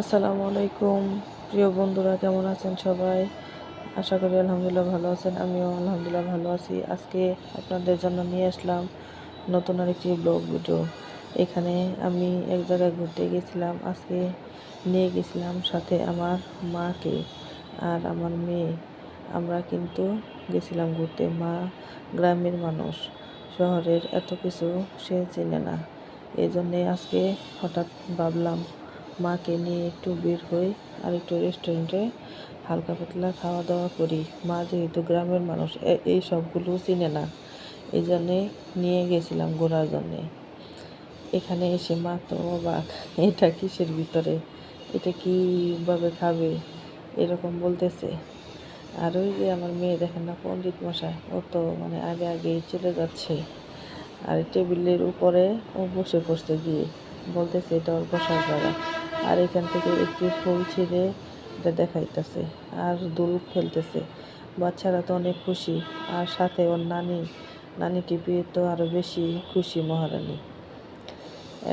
আসসালামু আলাইকুম। প্রিয় বন্ধুরা, কেমন আছেন সবাই? আশা করি আলহামদুলিল্লাহ ভালো আছেন, আমিও আলহামদুলিল্লাহ ভালো আছি। আজকে আপনাদের জন্য নিয়ে আসলাম নতুন আরেকটি ব্লগ ভিডিও। এখানে আমি এক জায়গায় ঘুরতে গেছিলাম, আজকে নিয়ে গেছিলাম সাথে আমার মাকে আর আমার মেয়ে। আমরা কিন্তু গেছিলাম ঘুরতে, মা গ্রামের মানুষ, শহরের এত কিছু সে চেনে না। এই জন্যে আজকে হঠাৎ ভাবলাম মাকে নিয়ে একটু বের হই আর একটু রেস্টুরেন্টে হালকা পাতলা খাওয়া দাওয়া করি। মা যেহেতু গ্রামের মানুষ এই সবগুলো চিনে না। এই জন্যে নিয়ে গেছিলাম ঘোরার জন্যে। এখানে এসে মা তো অবাক, এটা কিসের ভিতরে? এটা কীভাবে খাবে? এরকম বলতেছে। আর ওই যে আমার মেয়ে দেখেন না, পণ্ডিত মশাই, ও তো মানে আগে আগেই চলে যাচ্ছে। আর টেবিলের উপরে ও বসে পড়ছে গিয়ে। বলতেছে এটা ওর বসার জায়গা। আর এখান থেকে একটি ফুল ছিঁড়ে এটা দেখাইতেছে। আর দুল খেলতেছে বাচ্চারা তো অনেক খুশি। আর সাথে ওর নানি। নানিকে পেয়ে তো আরও বেশি খুশি মহারানী।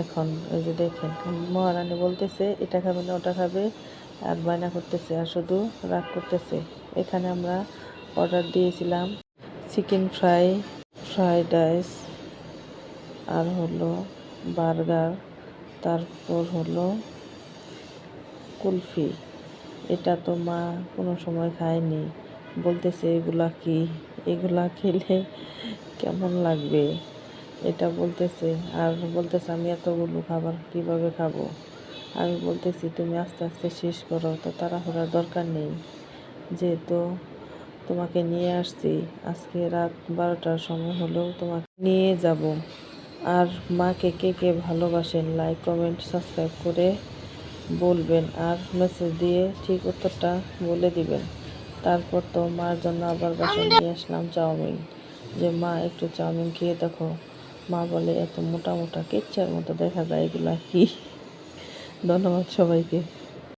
এখন ওই যে দেখেন, মহারানী বলতেছে, এটা খাবে না, ওটা খাবে। আর বায়না করতেছে, আর শুধু রাগ করতেছে। এখানে আমরা অর্ডার দিয়েছিলাম চিকেন ফ্রাই, ফ্রাইড রাইস, আর হলো বার্গার, তারপর হলো কুলফি। এটা তো মা কোনো সময় খায়নি। বলতেছে, এগুলা কি? এগুলা খেলে কেমন লাগবে? এটা বলতেছে, আর বলতেছে, আমি এতগুলো খাবার কীভাবে খাব? আমি বলতেছি, তুমি আস্তে আস্তে শেষ করো, তো তাড়াহুড়ার দরকার নেই। যেহেতু তোমাকে নিয়ে আসছি, আজকে রাত বারোটার সময় হলেও তোমাকে নিয়ে যাব। আর মাকে কে কে ভালোবাসেন লাইক কমেন্ট সাবস্ক্রাইব করে বলবেন আর মেসেজ দিয়ে ঠিক উত্তরটা বলে দিবেন। তারপর তো মার জন্য আবার বাসায় নিয়ে আসলাম চাউমিন। যে মা, একটু চাউমিন খেয়ে দেখো। মা বলে, এত মোটা মোটা কেচ্চার মতো দেখা যায় এগুলা। কি ধন্যবাদ সবাইকে।